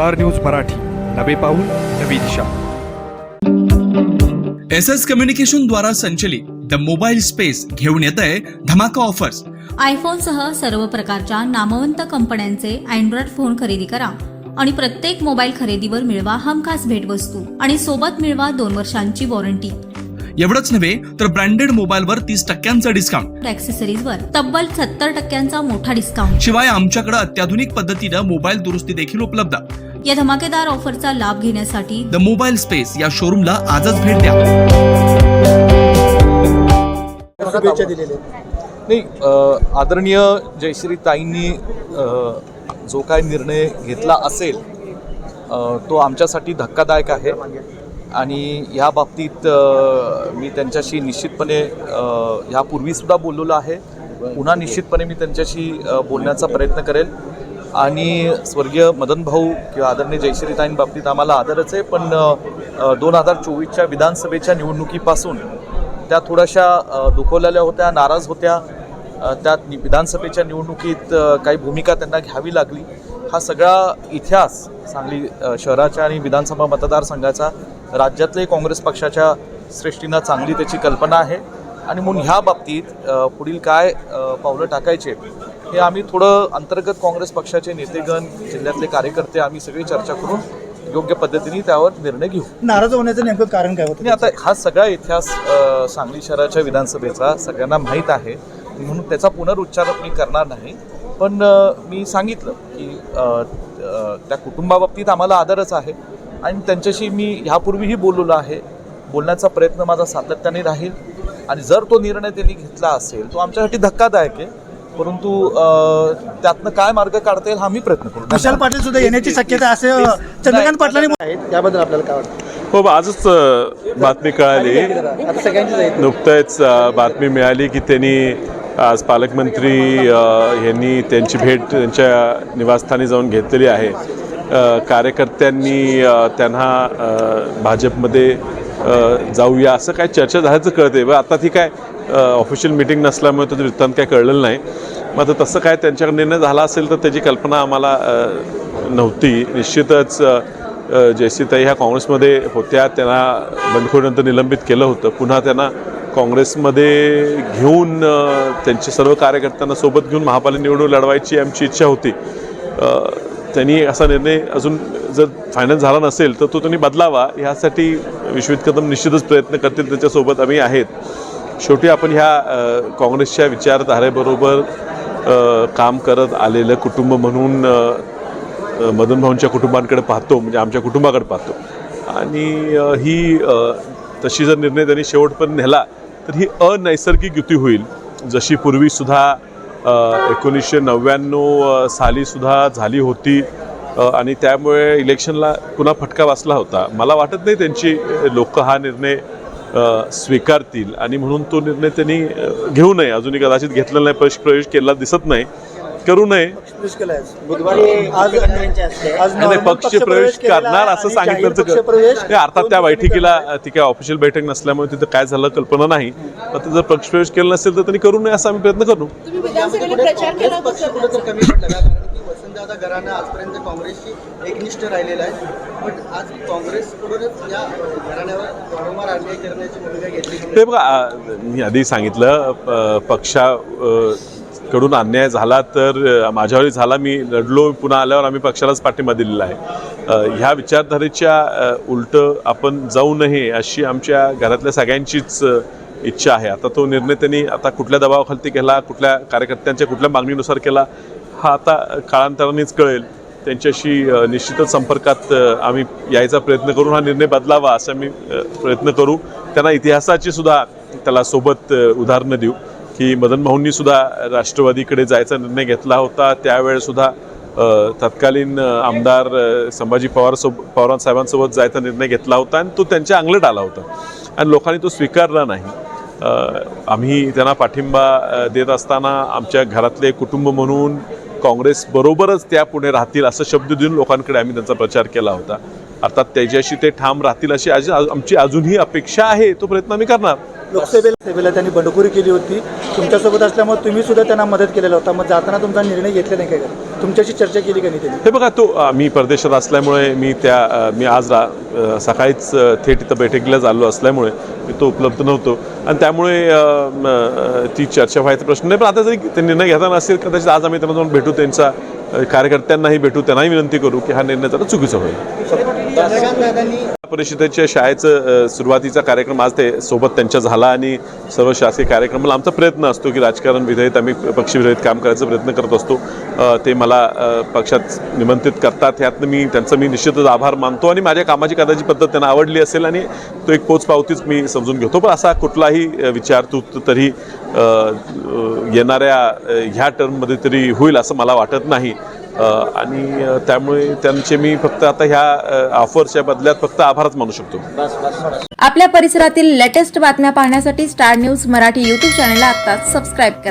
Star news Marathi. नवे पाऊल नवी दिशा. एस एस कम्युनिकेशन द्वारा संचलित द मोबाईल स्पेस घेऊन येत आहे धमाका ऑफर्स. आयफोनसह सर्व प्रकारच्या नामवंत कंपन्यांचे अँड्रॉइड फोन खरेदी करा आणि प्रत्येक मोबाईल खरेदीवर मिळवा हमखास भेटवस्तू आणि सोबत मिळवा दोन वर्षांची वॉरंटी. एवढंच नव्हे तर ब्रँडेड मोबाईलवर तीस टक्क्यांचं डिस्काउंट ॲक्सेसरीजवर तब्बल सत्तर टक्क्यांचा मोठा डिस्काउंट शिवाय आमच्याकडे अत्याधुनिक पद्धतीनं मोबाईल दुरुस्ती देखील उपलब्ध. या धमाकेदार ऑफरचा लाभ घेण्यासाठी द मोबाईल स्पेस या शोरूमला आजच भेट द्या. शुभेच्छा दिलेल्या आहेत. नाही अ, आदरणीय जयश्री ताईंनी अ, जो काय निर्णय घेतला असेल अ, तो आमच्यासाठी धक्कादायक आहे. आणि ह्या बाबतीत अ, मी त्यांच्याशी निश्चितपणे अ, ह्यापूर्वीसुद्धा बोललेलो आहे. पुन्हा निश्चितपणे मी त्यांच्याशी अ, बोलण्याचा प्रयत्न करेल. आणि स्वर्गीय मदन भाऊ किंवा आदरणीय जयश्रीताईंबाबतीत आम्हाला आदरच आहे. पण दोन हजार चोवीसच्या विधानसभेच्या निवडणुकीपासून त्या थोड्याशा दुखवलेल्या होत्या नाराज होत्या. त्यात नि- विधानसभेच्या निवडणुकीत काही भूमिका त्यांना घ्यावी लागली. हा सगळा इतिहास सांगली शहराच्या आणि विधानसभा मतदारसंघाचा राज्यातले काँग्रेस पक्षाच्या सृष्टीनं चांगली त्याची कल्पना आहे. आणि म्हणून ह्या बाबतीत पुढील काय पावलं टाकायचे हे आम्ही थोडं अंतर्गत काँग्रेस पक्षाचे नेतेगण जिल्ह्यातले कार्यकर्ते आम्ही सगळी चर्चा करून योग्य पद्धतीने त्यावर निर्णय घेऊ. नाराज होण्याचं नेमकं कारण काय होतं आता हा सगळा इतिहास सांगली शहराच्या विधानसभेचा सगळ्यांना माहीत आहे. म्हणून त्याचा पुनरुच्चार मी करणार नाही. पण मी सांगितलं की त्या कुटुंबाबाबतीत आम्हाला आदरच आहे. आणि त्यांच्याशी मी ह्यापूर्वीही बोललेलो आहे. बोलण्याचा प्रयत्न माझा सातत्याने राहील. आणि जर तो निर्णय त्यांनी घेतला असेल तो आमच्यासाठी धक्कादायक आहे. परंतु अ, त्यातनं काय मार्ग काढता येईल हा मी प्रयत्न करू. विशाल पाटील सुद्धा येण्याची शक्यता आहे असे चंद्रकांत पाटलांनी आहेत त्याबद्दल आपल्याला काय वाटतं? हो आजच बातमी कळाली. नुकतंच बातमी मिळाली की त्यांनी आज पालकमंत्री यांनी त्यांची भेट त्यांच्या निवासस्थानी जाऊन घेतलेली आहे. कार्यकर्त्यांनी त्यांना भाजपमध्ये जाऊया असं काय चर्चा झाल्याचं कळते व आता ती काय ऑफिशियल मिटिंग नसल्यामुळे त्याचं वृत्तांत काय कळलेलं नाही. मग आता तसं काय त्यांच्याकडे निर्णय झाला असेल तर त्याची कल्पना आम्हाला नव्हती. निश्चितच जयसीताई ह्या काँग्रेसमध्ये होत्या. त्यांना बंडखोरीनंतर निलंबित केलं होतं. पुन्हा त्यांना काँग्रेसमध्ये घेऊन त्यांचे सर्व कार्यकर्त्यांना सोबत घेऊन महापालिका निवडणूक लढवायची आमची इच्छा होती. त्यांनी असा निर्णय अजून जर फायनल झाला नसेल तर तो त्यांनी बदलावा. ह्यासाठी विश्वित कदम निश्चितच प्रयत्न करतील. त्याच्यासोबत आम्ही आहेत. शेवटी आपण ह्या काँग्रेसच्या विचारधारेबरोबर काम करत आलेलं कुटुंब म्हणून अ, मदन भाऊंच्या कुटुंबांकडे पाहतो म्हणजे आमच्या कुटुंबाकडे पाहतो. आणि ही तशी जर निर्णय त्यांनी शेवटपर्यंत नेला तर ही अनैसर्गिक युती होईल. जशी पूर्वीसुद्धा एकोणीसशे नव्याण्णव सालीसुद्धा झाली होती आणि त्यामुळे इलेक्शनला पुन्हा फटका बसला होता. मला वाटत नाही त्यांची लोक हा निर्णय स्वीकारतील. आणि म्हणून तो निर्णय त्यांनी घेऊ नये. अजूनही कदाचित घेतलेला नाही प्रवेश प्रवेश केला दिसत नाही. करू नये. पक्ष प्रवेश करणार असं सांगितलं अर्थात त्या बैठकीला. ती काय ऑफिशियल बैठक नसल्यामुळे तिथं काय झालं कल्पना नाही. आता जर पक्ष प्रवेश केला नसेल तर त्यांनी करू नये असा आम्ही प्रयत्न करू. तुम्ही विधानसभेने प्रचार केला होता पक्ष कुठेतरी कमी पडला का कारण की वसंतदादा घराणं आजपर्यंत काँग्रेसशी एकनिष्ठ राहिलेला आहे. पण आज काँग्रेसकडूनच या घराण्यावर वारंवार अन्याय करण्याची भूमिका घेतली ते बघा मी आधी सांगितलं प- पक्षा कडून अन्याय झाला तर अ, माझ्यावरही झाला. मी लढलो पुन्हा आल्यावर आम्ही पक्षालाच पाठिंबा दिलेला आहे. ह्या विचारधारेच्या उलटं आपण जाऊ नये अशी आमच्या घरातल्या सगळ्यांचीच इच्छा आहे. आता तो निर्णय त्यांनी आता कुठल्या दबावाखालती केला कुठल्या कार्यकर्त्यांच्या कुठल्या मागणीनुसार केला हा आता काळांतरानेच कळेल. त्यांच्याशी निश्चितच संपर्कात आम्ही यायचा प्रयत्न करून हा निर्णय बदलावा असा आम्ही प्रयत्न करू. त्यांना इतिहासाची सुद्धा त्याला सोबत उदाहरणं देऊ. की मदन भाऊंनी सुद्धा राष्ट्रवादीकडे जायचा निर्णय घेतला होता. त्यावेळेसुद्धा तत्कालीन आमदार संभाजी पवार सोब पवारांसाहेबांसोबत जायचा निर्णय घेतला होता आणि तो त्यांच्या अंगलट आला होता. आणि लोकांनी तो स्वीकारला नाही. आम्ही त्यांना पाठिंबा देत असताना आमच्या घरातले कुटुंब म्हणून काँग्रेसबरोबरच त्या पुढे राहतील असं शब्द देऊन लोकांकडे आम्ही त्यांचा प्रचार केला होता. अर्थात त्याच्याशी ते ठाम राहतील अशी आज आमची अजूनही अपेक्षा आहे. तो प्रयत्न आम्ही करणार. लोकसभेला सभेला त्यांनी बंडखोरी केली होती. तुमच्यासोबत असल्यामुळे तुम्ही सुद्धा त्यांना मदत केलेला होता. मग जाताना तुमचा निर्णय घेतला नाही काय का? तुमच्याशी चर्चा केली का नाही त्यांनी? हे बघा तो मी परदेशात असल्यामुळे मी त्या मी आज रा सकाळीच थेट इथं बैठकीला झालो असल्यामुळे मी तो उपलब्ध नव्हतो. आणि त्यामुळे ती चर्चा व्हायचा प्रश्न नाही. पण आता जरी ते निर्णय घेताना असेल कदाचित आज आम्ही त्यांना जाऊन भेटू त्यांचा कार्यकर्त्यांनाही भेटू त्यांनाही विनंती करू की हा निर्णय जरा चुकीचा होईल. परिषदेच्या शाळेचं सुरुवातीचा कार्यक्रम आज ते सोबत त्यांच्या झाला आणि सर्व शासकीय कार्यक्रमाला आमचा प्रयत्न असतो की राजकारण विधेयक आम्ही पक्षविरहित काम करायचा प्रयत्न करत असतो. ते मला पक्षात निमंत्रित करतात. ह्यातनं मी त्यांचा मी निश्चितच आभार मानतो आणि माझ्या कामाची कदाचित पद्धत त्यांना आवडली असेल आणि तो एक पोचपावतीच मी समजून घेतो. पण असा कुठलाही विचार तू तरी येणाऱ्या ह्या टर्ममध्ये तरी होईल असं मला वाटत नाही. आणि त्यामुळे त्यांचे मी फक्त आता ह्या ऑफरच्या ऑफर्सच्या बदल्यात फक्त आभारच मानू शकतो. आपल्या परिसरातील लेटेस्ट बातम्या पाहण्यासाठी स्टार न्यूज मराठी यूट्यूब चॅनलला आता सबस्क्राईब करा.